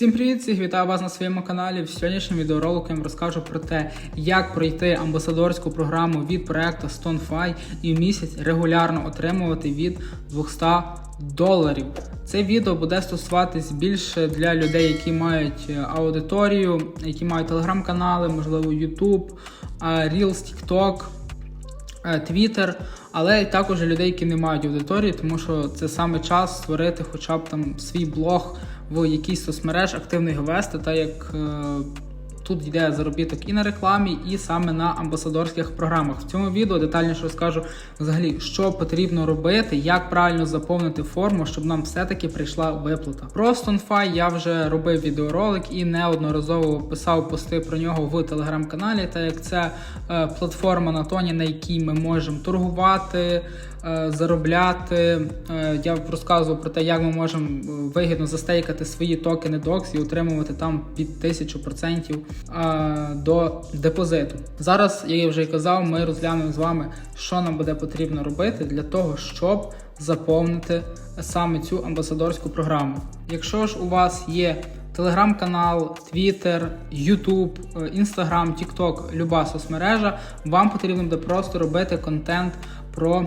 Всім привіт! Всіх вітаю вас на своєму каналі. В сьогоднішньому відеоролику я вам розкажу про те, як пройти амбасадорську програму від проекту StoneFi і в місяць регулярно отримувати від 200 доларів. Це відео буде стосуватись більше для людей, які мають е, аудиторію, які мають телеграм-канали, можливо, YouTube, Reels, TikTok. Twitter, але також людей, які не мають аудиторії, тому що це саме час створити хоча б там свій блог в якійсь соцмереж, активно вести, так як е, тут йде заробіток і на рекламі, і саме на амбасадорських програмах. В цьому відео детальніше розкажу взагалі, що потрібно робити, як правильно заповнити форму, щоб нам все-таки прийшла виплата. Про StoneFi я вже робив відеоролик і неодноразово писав пости про нього в телеграм-каналі, так як це е, платформа на тоні, на якій ми можемо торгувати. Е, Заробляти, Е, я розказував про те, як ми можемо е, вигідно застейкати свої токени DOX і отримувати там під 1000% е, до депозиту. Зараз, як я вже казав, ми розглянемо з вами, що нам буде потрібно робити для того, щоб заповнити саме цю амбасадорську програму. Якщо ж у вас є телеграм-канал, Твіттер, Ютуб, Інстаграм, Тікток, люба соцмережа, вам потрібно буде просто робити контент про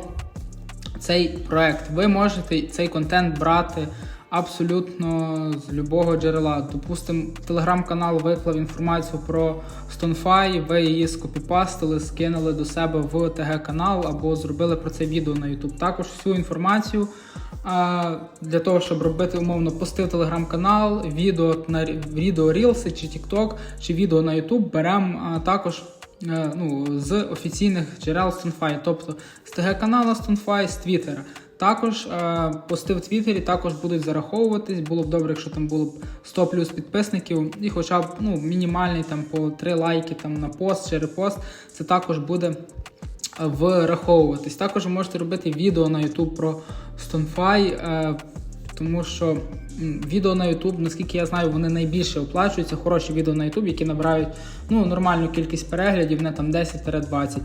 цей проект. Ви можете цей контент брати абсолютно з любого джерела. Допустимо, телеграм-канал виклав інформацію про StoneFi, ви її скопіпастили, скинули до себе в ТГ-канал або зробили про це відео на YouTube. Також всю інформацію для того, щоб робити умовно пости в телеграм-канал, відео на відео Reels чи TikTok, чи відео на YouTube беремо також е, ну, з офіційних джерел StoneFi, тобто з ТГ-канала StoneFi, з Твіттера. Також е, пости в Твіттері також будуть зараховуватись. Було б добре, якщо там було б 100 плюс підписників, і хоча б ну, мінімальний там по 3 лайки там на пост чи репост, це також буде е, враховуватись. Також ви можете робити відео на YouTube про е, тому що відео на YouTube, наскільки я знаю, вони найбільше оплачуються. Хороші відео на YouTube, які набирають ну, нормальну кількість переглядів, не там 10-20.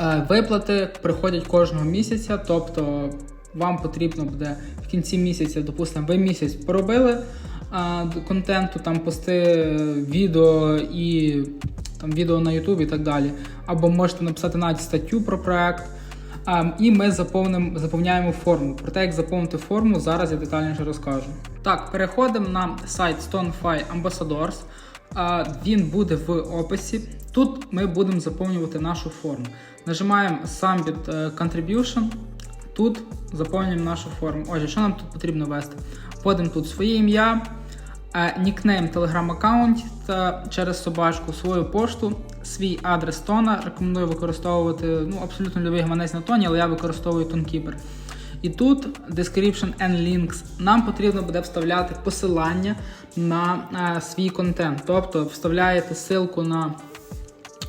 Е, Виплати приходять кожного місяця, тобто вам потрібно буде в кінці місяця, допустимо, ви місяць поробили контенту, там пости е, відео і там відео на YouTube і так далі. Або можете написати навіть статтю про проект. А, і ми заповним, заповняємо форму. Про те, як заповнити форму, зараз я детальніше розкажу. Так, переходимо на сайт StoneFi Ambassadors. А, Він буде в описі. Тут ми будемо заповнювати нашу форму. Нажимаємо Submit е, Contribution. Тут заповнюємо нашу форму. Отже, що нам тут потрібно ввести? Вводимо тут своє ім'я, е, нікнейм телеграм-аккаунт через собачку свою пошту, свій адрес тона. Рекомендую використовувати ну, абсолютно любий гаманець на тоні, але я використовую ToneKeeper. І тут description and links. Нам потрібно буде вставляти посилання на е, свій контент. Тобто вставляєте ссылку на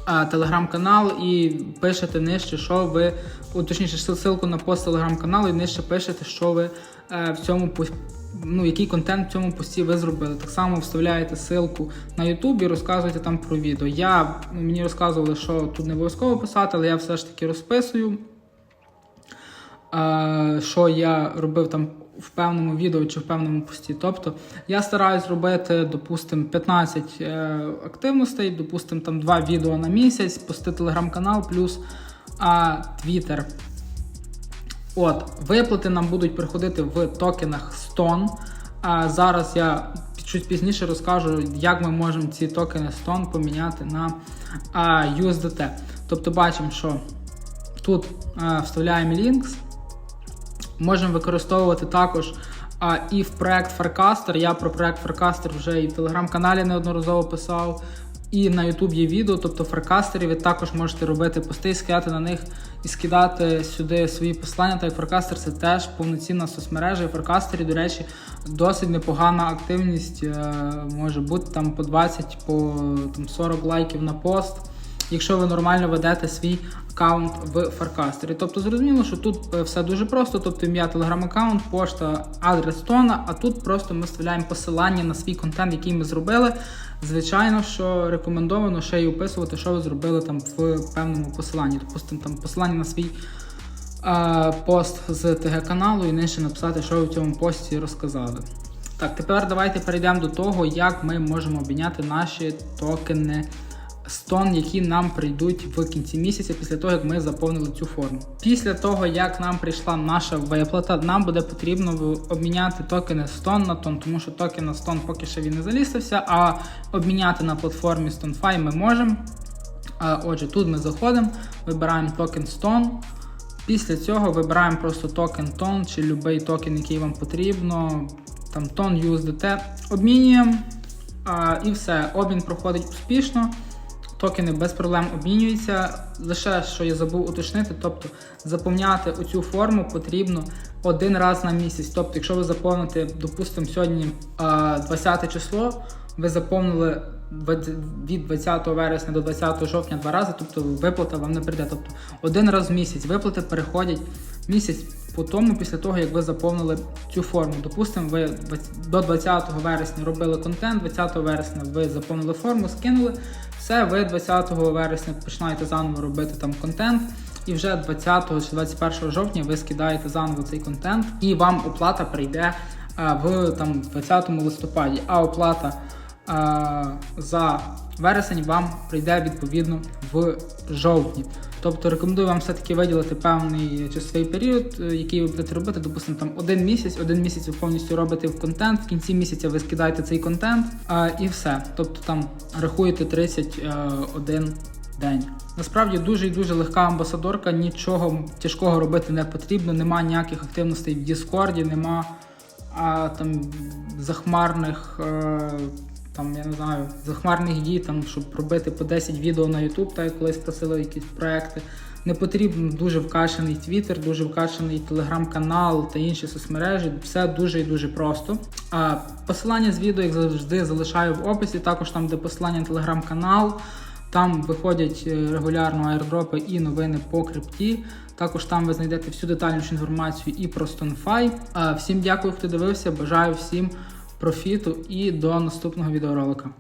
а, телеграм-канал і пишете нижче, що ви, точніше, ссылку на пост телеграм-каналу і нижче пишете, що ви е, в цьому ну, який контент в цьому пості ви зробили. Так само вставляєте ссылку на YouTube і розказуєте там про відео. Я ну, мені розказували, що тут не обов'язково писати, але я все ж таки розписую. е, Що я робив там в певному відео чи в певному пості. Тобто я стараюсь робити, допустимо, 15 е, активностей, допустимо, там 2 відео на місяць, пости телеграм-канал, плюс Twitter. От, виплати нам будуть приходити в токенах Stone. А зараз я чуть пізніше розкажу, як ми можемо ці токени Stone поміняти на USDT. Тобто бачимо, що тут вставляємо links. Можемо використовувати також а, і в проект Farcaster. Я про проект Farcaster вже і в телеграм-каналі неодноразово писав. І на YouTube є відео, тобто в ви також можете робити пости, скидати на них і скидати сюди свої посилання. Так як Farcaster це теж повноцінна соцмережа. І в до речі, досить непогана активність е, може бути там по 20, по там, 40 лайків на пост якщо ви нормально ведете свій аккаунт в Farcaster. Тобто зрозуміло, що тут е, все дуже просто, тобто ім'я телеграм-аккаунт, пошта, адрес тона, а тут просто ми вставляємо посилання на свій контент, який ми зробили. Звичайно, що рекомендовано ще й описувати, що ви зробили там в певному посиланні. Допустимо, там посилання на свій е, пост з ТГ-каналу і нижче написати, що ви в цьому пості розказали. Так, тепер давайте перейдемо до того, як ми можемо обміняти наші токени стон, які нам прийдуть в кінці місяця після того, як ми заповнили цю форму. Після того, як нам прийшла наша виплата, нам буде потрібно обміняти токени стон на тон, тому що токен на стон поки що він не залістився, а обміняти на платформі StoneFi ми можемо. Отже, тут ми заходимо, вибираємо токен Stone. Після цього вибираємо просто токен TON чи будь-який токен, який вам потрібно. Там TON USDT. Обмінюємо і все. Обмін проходить успішно. Токени без проблем обмінюються. Лише що я забув уточнити, тобто заповняти оцю форму потрібно один раз на місяць. Тобто, якщо ви заповните, допустимо, сьогодні а, 20 число, ви заповнили від 20 вересня до 20 жовтня два рази, тобто виплата вам не прийде. Тобто один раз в місяць виплати переходять місяць по тому, після того, як ви заповнили цю форму. Допустимо, ви до 20 вересня робили контент, 20 вересня ви заповнили форму, скинули. Все, ви 20 вересня починаєте заново робити там контент. І вже 20 чи 21 жовтня ви скидаєте заново цей контент, і вам оплата прийде в там 20 листопаді. А оплата за вересень вам прийде відповідно в жовтні. Тобто рекомендую вам все-таки виділити певний часовий період, е, який ви будете робити, допустимо, там один місяць, один місяць ви повністю робите в контент, в кінці місяця ви скидаєте цей контент а, і все. Тобто там рахуєте 31 день. Насправді дуже і дуже легка амбасадорка, нічого тяжкого робити не потрібно, нема ніяких активностей в Діскорді, нема а, там захмарних. Е, там, я не знаю, захмарних дій, там, щоб робити по 10 відео на YouTube, так як колись просили якісь проекти. Не потрібно дуже вкачаний Twitter, дуже вкачаний телеграм-канал та інші соцмережі. Все дуже і дуже просто. А, посилання з відео, як завжди, залишаю в описі. Також там, де посилання на телеграм-канал. Там виходять е, регулярно аірдропи і новини по крипті. Також там ви знайдете всю детальнішу інформацію і про StoneFi. Всім дякую, хто дивився. Бажаю всім профіту і до наступного відеоролика.